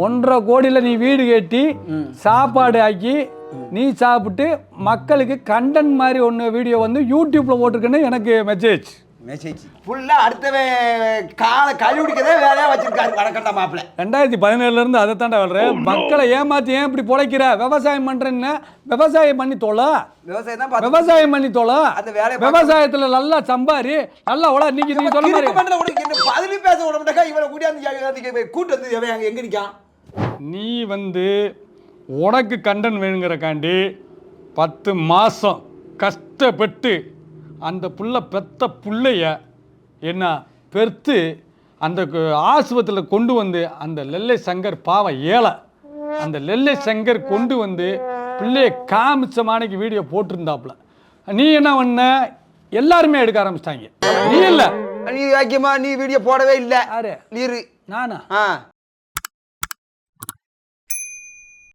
ஒன்றரை கோடியில் நீ வீடு கட்டி சாப்பாடு ஆக்கி நீ சாப்பிட்டு மக்களுக்கு கண்டென்ட் மாதிரி ஒன்று வீடியோ வந்து யூடியூப்பில் போட்டிருக்குன்னு எனக்கு மெசேஜ் மெசேஜ் ஃபுல்லா அடுத்தவன் காலை கழுவிடிக்கதே வேலையா வச்சிருக்காரு வடக்கண்டா மாப்பிள்ள. ரெண்டாயிரத்தி பதினேழுலேருந்து அதை தாண்டா வர்றேன் மக்களை ஏமாற்றி ஏன் இப்படி பொழைக்கிற? விவசாயம் பண்ணுறேன்னு விவசாயம் பண்ணி தொலை. விவசாயம் தான் பார்த்து விவசாயம் பண்ணி தொலை. அந்த பார்க்க- விவசாயத்தில் நல்லா சம்பாரி நல்லா உல நீங்க நீங்க சொல்ல மாதிரி. கிறுக்கு உனக்கு என்ன பதிலி பேச விட மாட்டேக்கா இவனை கூட்டியாந்து கூட்டு வந்து எங்க நிக்கான்? நீ வந்து உனக்கு கண்டன் வேணுங்கிறக்காண்டி பத்து மாதம் கஷ்டப்பட்டு அந்த புள்ள பெத்த புள்ளைய என்ன பெருத்து அந்த ஆஸ்பத்திரியில் கொண்டு வந்து அந்த லெல்லை சங்கர் பாவம் ஏழை அந்த லெல்லை சங்கர் கொண்டு வந்து பிள்ளைய காமிச்ச மாணிக்கு வீடியோ போட்டிருந்தாப்புல. நீ என்ன பண்ண? எல்லாருமே எடுக்க ஆரம்பிச்சிட்டாங்க. நீ இல்லை. நீ வாக்கியமா நீ வீடியோ போடவே இல்ல. நீரு நானா?